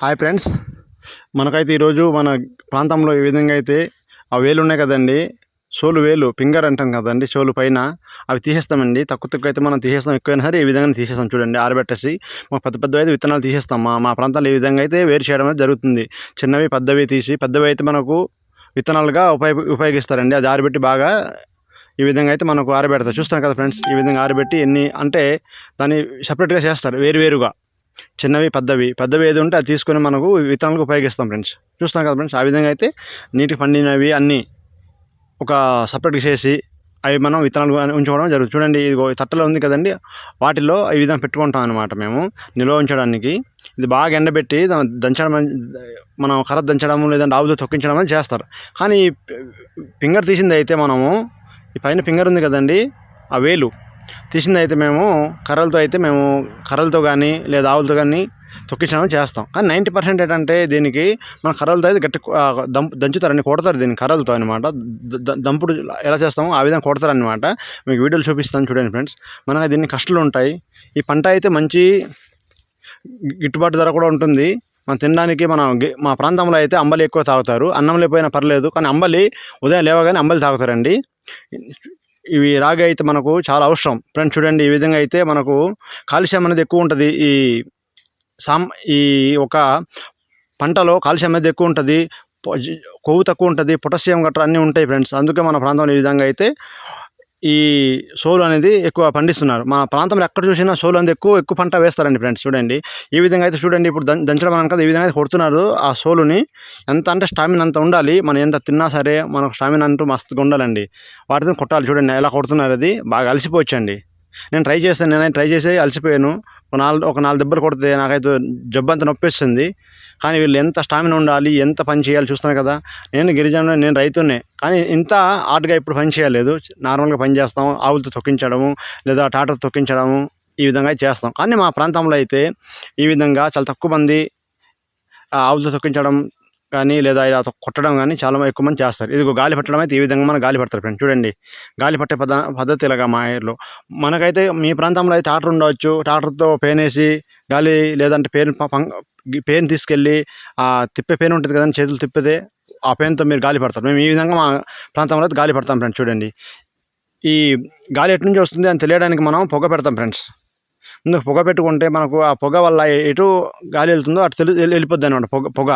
Hi friends. మనకైతే ఈరోజు మన ప్రాంతంలో ఈ విధంగా అయితే ఆ వేలు ఉన్నాయి కదండి. సోలు వేలు ఫింగర్ అంటాం కదండి సోలు పైన. అవి తీసేస్తామండి. తక్కువ తక్కువ అయితే మనం తీసేస్తాం. ఎక్కువైనా సరే ఈ విధంగా తీసేస్తాం చూడండి. ఆరబెట్టేసి మాకు పెద్ద పెద్దవి అయితే విత్తనాలు తీసేస్తాం. మా మా ప్రాంతాల్లో ఈ విధంగా అయితే వేరు చేయడం అనేది జరుగుతుంది. చిన్నవి పెద్దవి తీసి పెద్దవి అయితే మనకు విత్తనాలుగా ఉపయోగ ఉపయోగిస్తారండి. అది ఆరబెట్టి బాగా ఈ విధంగా అయితే మనకు ఆరబెడతారు. చూస్తాను కదా ఫ్రెండ్స్ ఈ విధంగా ఆరబెట్టి ఎన్ని అంటే దాన్ని సపరేట్గా చేస్తారు. వేరు వేరుగా. చిన్నవి పెద్దవి. పెద్దవి ఏది ఉంటే అది తీసుకొని మనకు విత్తనాలకు ఉపయోగిస్తాం ఫ్రెండ్స్ చూస్తాం కదా ఫ్రెండ్స్ ఆ విధంగా అయితే నీటి పండినవి అన్నీ ఒక సపరేట్గా చేసి అవి మనం విత్తనాలు ఉంచుకోవడం జరుగుతుంది. చూడండి ఇదిగో తట్టలో ఉంది కదండి వాటిల్లో ఈ విధంగా పెట్టుకుంటాం అనమాట మేము నిల్వ ఉంచడానికి. ఇది బాగా ఎండబెట్టి దంచడం మనం కర్ర దంచడం లేదంటే ఆవుతో తొక్కించడం అని చేస్తారు. కానీ ఫింగర్ తీసింది అయితే మనము ఈ పైన ఫింగర్ ఉంది కదండి ఆ వేలు. తీసింది అయితే మేము కర్రలతో అయితే మేము కర్రలతో కానీ లేదా ఆవులతో కానీ తొక్కించడం చేస్తాం. కానీ నైంటీ పర్సెంట్ ఏంటంటే దీనికి మన కర్రలతో అయితే గట్టి దంపు దంచుతారని కొడతారు దీన్ని కర్రలతో అనమాట దంపుడు ఎలా చేస్తామో ఆ విధంగా కొడతారనమాట మీకు వీడియోలు చూపిస్తాను చూడండి ఫ్రెండ్స్. మనకు దీన్ని కష్టాలు ఉంటాయి. ఈ పంట అయితే మంచి గిట్టుబాటు ధర కూడా ఉంటుంది. మనం తినడానికి మన మా ప్రాంతంలో అయితే అంబలి ఎక్కువ తాగుతారు. అన్నం లేకపోయినా పర్లేదు కానీ అంబలి ఉదయం లేవగానే అంబలి తాగుతారండి. ఇవి రాగి అయితే మనకు చాలా అవసరం. ఫ్రెండ్స్ చూడండి ఈ విధంగా అయితే మనకు కాల్షియం అనేది ఎక్కువ ఉంటుంది. ఈ సామ్ ఈ ఒక పంటలో కాల్షియం అనేది ఎక్కువ ఉంటుంది. కొవ్వు తక్కువ ఉంటుంది. పొటాషియం గట్రా అన్నీ ఉంటాయి ఫ్రెండ్స్. అందుకే మన ప్రాంతంలో ఈ విధంగా అయితే ఈ సోలు అనేది ఎక్కువ పండిస్తున్నారు. మా ప్రాంతంలో ఎక్కడ చూసినా సోలు అనేది ఎక్కువ ఎక్కువ పంట వేస్తారండి ఫ్రెండ్స్ చూడండి. ఈ విధంగా అయితే చూడండి ఇప్పుడు దం దంచడం అనక ఈ విధంగా అయితే కొడుతున్నారు. ఆ సోలుని ఎంత అంటే స్టామినా అంత ఉండాలి. మనం ఎంత తిన్నా సరే మనకు స్టామినా అంటూ మస్తుగా ఉండాలండి. వాటితో కొట్టాలి చూడండి ఎలా కొడుతున్నారు అది. బాగా అలసిపోవచ్చండి. నేను ట్రై చేస్తాను నేను ట్రై చేసి అలసిపోయాను. ఒక నాలుగు ఒక నాలుగు దెబ్బలు కొడితే నాకైతే జబ్బు అంతా నొప్పేస్తుంది. కానీ వీళ్ళు ఎంత స్టామినా ఉండాలి ఎంత పని చేయాలి చూస్తున్నారు కదా. నేను గిరిజన నేను రైతునే. కానీ ఇంత ఆర్ట్గా ఇప్పుడు పని చేయలేదు. నార్మల్గా పని చేస్తాం ఆవులతో తొక్కించడము లేదా టాటర్ తొక్కించడము ఈ విధంగా చేస్తాం. కానీ మా ప్రాంతంలో అయితే ఈ విధంగా చాలా తక్కువ మంది ఆవులతో తొక్కించడం కానీ లేదా ఇలా కొట్టడం కానీ చాలా ఎక్కువ మంది చేస్తారు. ఇది గాలి పట్టడం అయితే ఈ విధంగా మనం గాలి పడతారు ఫ్రెండ్ చూడండి గాలి పట్టే పద్ధ పద్ధతి ఇలాగా మా ఏర్లో మనకైతే మీ ప్రాంతంలో అయితే టాటర్ ఉండవచ్చు. టాటర్తో పేనేసి వేసి గాలి లేదంటే పేరు పేన్ తీసుకెళ్ళి ఆ తిప్పే పేన్ ఉంటుంది కదండి చేతులు తిప్పితే ఆ పేన్తో మీరు గాలి పడతారు. మేము ఈ విధంగా మా ప్రాంతంలో అయితే గాలి పడతాం ఫ్రెండ్స్ చూడండి. ఈ గాలి ఎటు నుంచి వస్తుంది అని తెలియడానికి మనం పొగ పెడతాం ఫ్రెండ్స్. ముందు పొగ పెట్టుకుంటే మనకు ఆ పొగ వల్ల ఎటు గాలి వెళ్తుందో అటు తెలి వెళ్ళిపోద్ది అనమాట పొగ పొగ.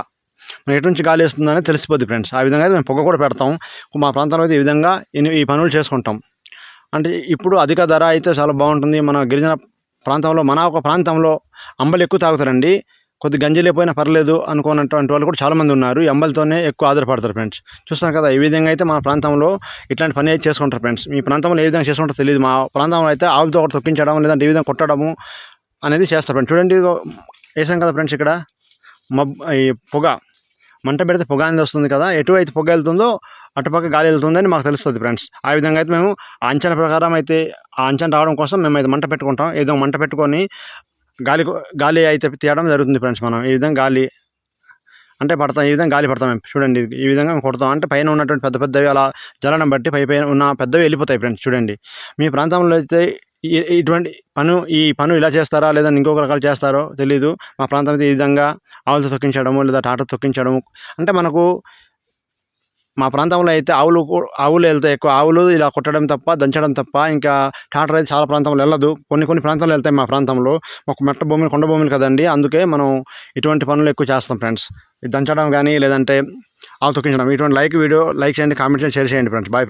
మనం ఎటు నుంచి గాలి వేస్తుందని తెలిసిపోద్ది ఫ్రెండ్స్ ఆ విధంగా అయితే మేము పొగ కూడా పెడతాం. మా ప్రాంతంలో అయితే ఈ విధంగా ఈ పనులు చేసుకుంటాం. అంటే ఇప్పుడు అధిక ధర అయితే చాలా బాగుంటుంది. మన గిరిజన ప్రాంతంలో మన ఒక ప్రాంతంలో అంబలి ఎక్కువ తాగుతారండి. కొద్ది గంజి లేకపోయినా పర్లేదు అనుకున్నటువంటి వాళ్ళు కూడా చాలామంది ఉన్నారు. ఈ అంబలితోనే ఎక్కువ ఆధారపడతారు ఫ్రెండ్స్ చూస్తాను కదా ఈ విధంగా అయితే మా ప్రాంతంలో ఇట్లాంటి పని అయితే చేసుకుంటారు ఫ్రెండ్స్ మీ ప్రాంతంలో ఏ విధంగా చేసుకుంటారో తెలియదు. మా ప్రాంతంలో అయితే ఆవులతో ఒకటి తొక్కించడం లేదంటే ఈ విధంగా కొట్టడము అనేది చేస్తారు ఫ్రెండ్స్ చూడండి వేసాం కదా ఫ్రెండ్స్ ఇక్కడ. మబ్ ఈ పొగ. మంట పెడితే పొగ అనేది వస్తుంది కదా ఎటు అయితే పొగ వెళ్తుందో అటుపక్క గాలి వెళ్తుందని మాకు తెలుస్తుంది ఫ్రెండ్స్ ఆ విధంగా అయితే మేము ఆ అంచనా ప్రకారం అయితే ఆ అంచనా రావడం కోసం మేము అయితే మంట పెట్టుకుంటాం. ఏదో మంట పెట్టుకొని గాలి గాలి అయితే తీయడం జరుగుతుంది ఫ్రెండ్స్ మనం. ఈ విధంగా గాలి అంటే పడతాం ఈ విధంగా గాలి పడతాం మేము. చూడండి ఈ విధంగా మేము కొడతాం. అంటే పైన ఉన్నటువంటి పెద్ద పెద్దవి అలా జలనం బట్టి పై పైన ఉన్న పెద్దవి వెళ్ళిపోతాయి ఫ్రెండ్స్ చూడండి. మీ ప్రాంతంలో అయితే ఇటువంటి పను ఈ పను ఇలా చేస్తారా? లేదా ఇంకొక రకాలు చేస్తారో తెలీదు. మా ప్రాంతం అయితే ఈ విధంగా ఆవులతో తొక్కించడము లేదా టాటర్ తొక్కించడము. అంటే మనకు మా ప్రాంతంలో అయితే ఆవులు ఆవులు వెళ్తాయి ఎక్కువ. ఆవులు ఇలా కొట్టడం తప్ప దంచడం తప్ప ఇంకా టాటర్ అయితే చాలా ప్రాంతంలో వెళ్ళదు. కొన్ని కొన్ని ప్రాంతాలు వెళ్తాయి మా ప్రాంతంలో. ఒక మెట్ట భూములు కొండ భూములు కదండి. అందుకే మనం ఇటువంటి పనులు ఎక్కువ చేస్తాం ఫ్రెండ్స్. ఇది దంచడం కానీ లేదంటే ఆవు తొక్కించడం. ఇటువంటి లైక్ వీడియో లైక్ చేయండి కామెంట్ చేయండి షేర్ చేయండి ఫ్రెండ్స్. బాయ్